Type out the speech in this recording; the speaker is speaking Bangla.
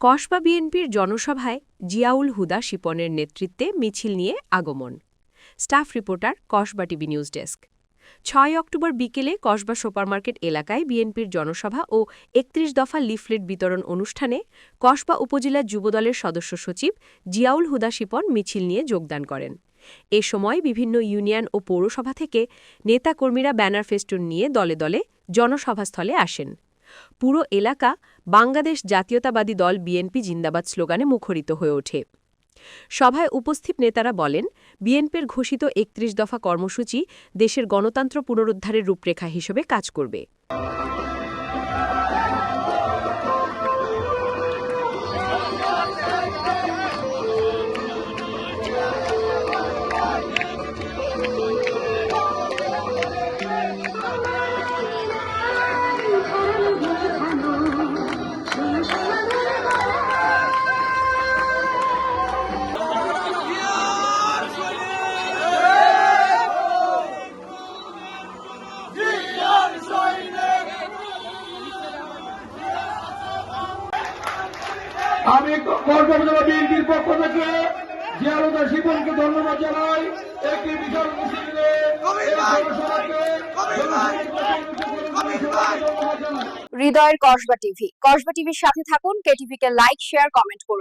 কসবা বিএনপির জনসভায় জিয়াউল হুদা শিপনের নেতৃত্বে মিছিল নিয়ে আগমন। Staff reporter Kasba TV news desk. ছয় অক্টোবর বিকেলে কসবা সুপারমার্কেট এলাকায় বিএনপির জনসভা ও একত্রিশ দফা লিফলেট বিতরণ অনুষ্ঠানে কসবা উপজেলা যুবদলের সদস্য সচিব জিয়াউল হুদা শিপন মিছিল নিয়ে যোগদান করেন। এ সময় বিভিন্ন ইউনিয়ন ও পৌরসভা থেকে নেতাকর্মীরা ব্যানার ফেস্টুন নিয়ে দলে দলে জনসভাস্থলে আসেন। পুরো এলাকা বাংলাদেশ জাতীয়তাবাদী দল বিএনপি জিন্দাবাদ স্লোগানে মুখরিত হয়ে ওঠে। সভায় উপস্থিত নেতারা বলেন, বিএনপির ঘোষিত একত্রিশ দফা কর্মসূচি দেশের গণতন্ত্র পুনরুদ্ধারের রূপরেখা হিসেবে কাজ করবে। আমি কর্ম বিএনপির পক্ষ থেকে জিয়ারুদা শিবনকে ধন্যবাদ জানাই। একটি বিশাল হৃদয়ের কসবা টিভি। কসবা টিভির সাথে থাকুন কেটিভিকে লাইক শেয়ার কমেন্ট করুন।